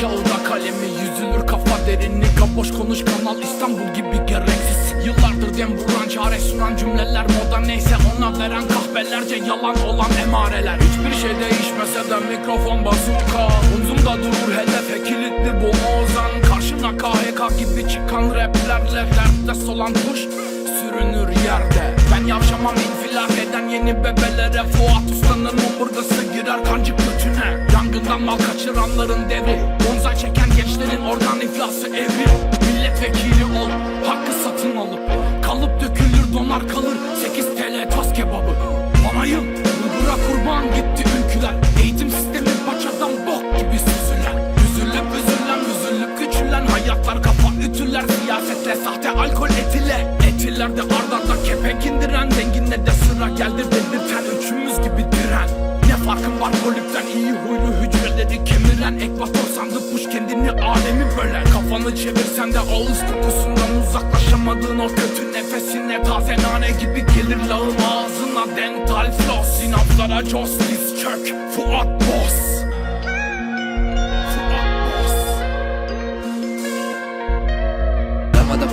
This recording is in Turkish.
kağıda kalemi yüzülür kafa derinlik Boş konuş kanal İstanbul gibi gereksiz. Yıllardır dem vuran çare sunan cümleler moda neyse ona veren kahvelerce yalan olan emareler. Hiçbir şey değişmese de mikrofon bazooka Omzumda durur hedefe kilitli bu ozan. Karşına KHK gibi çıkan raplerle Dertte solan kuş sürünür yerde. Ben yavşamam infilak eden yeni bebelere. Fuat Usta'nın omurgası girer kancık götüne Yangından mal kaçıranların devri Bonzai çeken gençlerin organ iflası evri. Milletvekili ol hakkı satın alıp. Kalıp dökülür donar kalır. 8 TL tas kebabı. Banayım bulgura kurban gitti ülküler. Eğitim sistemi paçadan bok gibi süzülen. Üzülüp üzülen üzülüp küçülen. Hayatlar kafa ütüler siyasetle sahte alkol etile. Etillerde ardarda kepenk indiren. Zenginle de sıra geldi belirten Üçümüz gibi diren. Ne farkın var polipten iyi huylu hücreleri Bilen ekvator sandık kuş kendini alemi böler. Kafanı çevirsen de ağız kokusundan uzaklaşamadığın o kötü nefesine Taze nane gibi gelir lağım ağzına. Dental floss Sinaplara coz çök. Fuat Boz. Fuat Boz. Damada